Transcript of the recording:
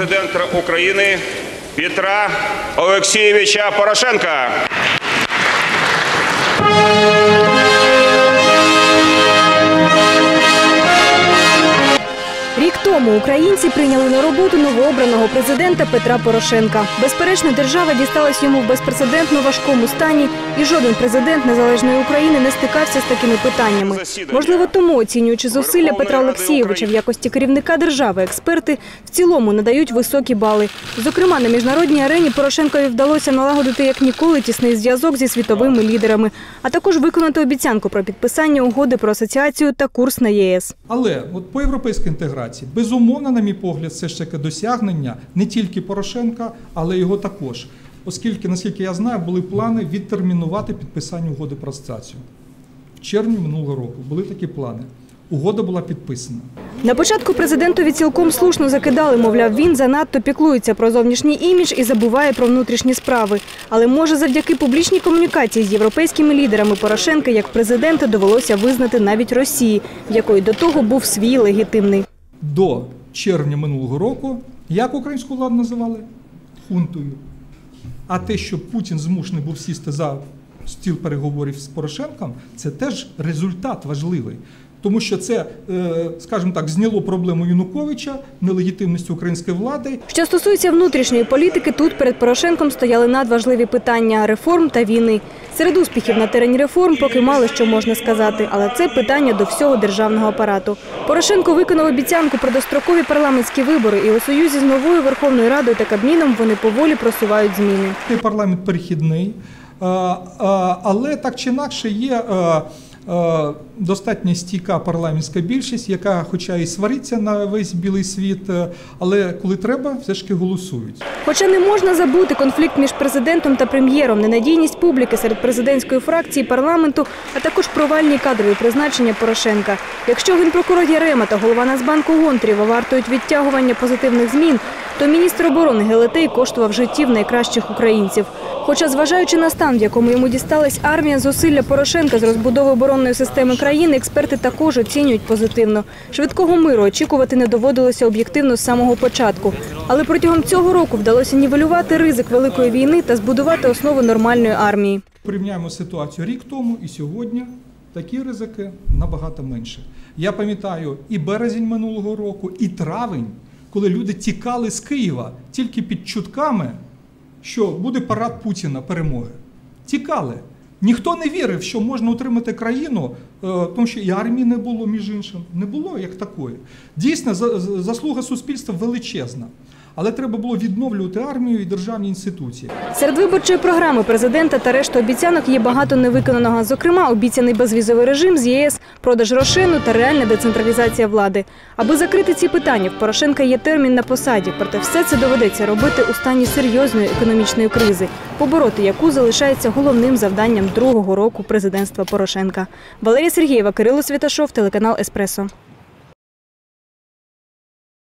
Президента України Петра Олексійовича Порошенка. Тому українці прийняли на роботу новообраного президента Петра Порошенка. Безперечно, держава дісталась йому в безпрецедентно важкому стані, і жоден президент незалежної України не стикався з такими питаннями. Можливо, тому оцінюючи зусилля Петра Олексійовича в якості керівника держави, експерти в цілому надають високі бали. Зокрема, на міжнародній арені Порошенкові вдалося налагодити як ніколи тісний зв'язок зі світовими лідерами, а також виконати обіцянку про підписання угоди про асоціацію та курс на ЄС. Але от по європейській інтеграції, безумовно, на мій погляд, це ж таке досягнення не тільки Порошенка, але його також. Оскільки, наскільки я знаю, були плани відтермінувати підписання угоди про асоціацію. В червні минулого року були такі плани. Угода була підписана. На початку президентові цілком слушно закидали, мовляв, він занадто піклується про зовнішній імідж і забуває про внутрішні справи. Але може завдяки публічній комунікації з європейськими лідерами Порошенка як президента довелося визнати навіть Росії, в якої до того був свій легітимний. До червня минулого року як українську владу називали? Хунтою. А те, що Путін змушений був сісти за стіл переговорів з Порошенком, це теж результат важливий. Тому що це, е, скажімо так, зняло проблему Януковича, нелегітимності української влади. Що стосується внутрішньої політики, тут перед Порошенком стояли надважливі питання реформ та війни. Серед успіхів на терені реформ поки мало що можна сказати, але це питання до всього державного апарату. Порошенко виконав обіцянку про дострокові парламентські вибори, і у союзі з новою Верховною Радою та Кабміном вони поволі просувають зміни. Парламент перехідний, але так чи інакше є. Е, Достатньо стійка парламентська більшість, яка, хоча і свариться на весь білий світ, е, але коли треба, все ж таки голосують. Хоча не можна забути конфлікт між президентом та прем'єром, ненадійність публіки серед президентської фракції парламенту, а також провальні кадрові призначення Порошенка. Якщо генпрокурор Ярема та голова Нацбанку Гонтарєва вартують відтягування позитивних змін, то міністр оборони Гелетей коштував життів найкращих українців. Хоча, зважаючи на стан, в якому йому дісталась армія, зусилля Порошенка з розбудови оборонної системи країни, експерти також оцінюють позитивно. Швидкого миру очікувати не доводилося об'єктивно з самого початку. Але протягом цього року вдалося нівелювати ризик великої війни та збудувати основу нормальної армії. Порівняємо ситуацію рік тому і сьогодні. Такі ризики набагато менше. Я пам'ятаю і березень минулого року, і травень, коли люди тікали з Києва тільки під чутками, що буде парад Путіна перемоги. Тікали. Ніхто не вірив, що можна утримати країну, е, тому що і армії не було, між іншим. Не було як такої. Дійсно, за- за- заслуга суспільства величезна. Але треба було відновлювати армію і державні інституції. Серед виборчої програми президента та решти обіцянок є багато невиконаного. Зокрема, обіцяний безвізовий режим з ЄС, продаж Рошену та реальна децентралізація влади. Аби закрити ці питання, в Порошенка є термін на посаді. Проте все це доведеться робити у стані серйозної економічної кризи, побороти яку залишається головним завданням другого року президентства Порошенка. Валерія Сергієва, Кирило Святашов, телеканал Еспресо.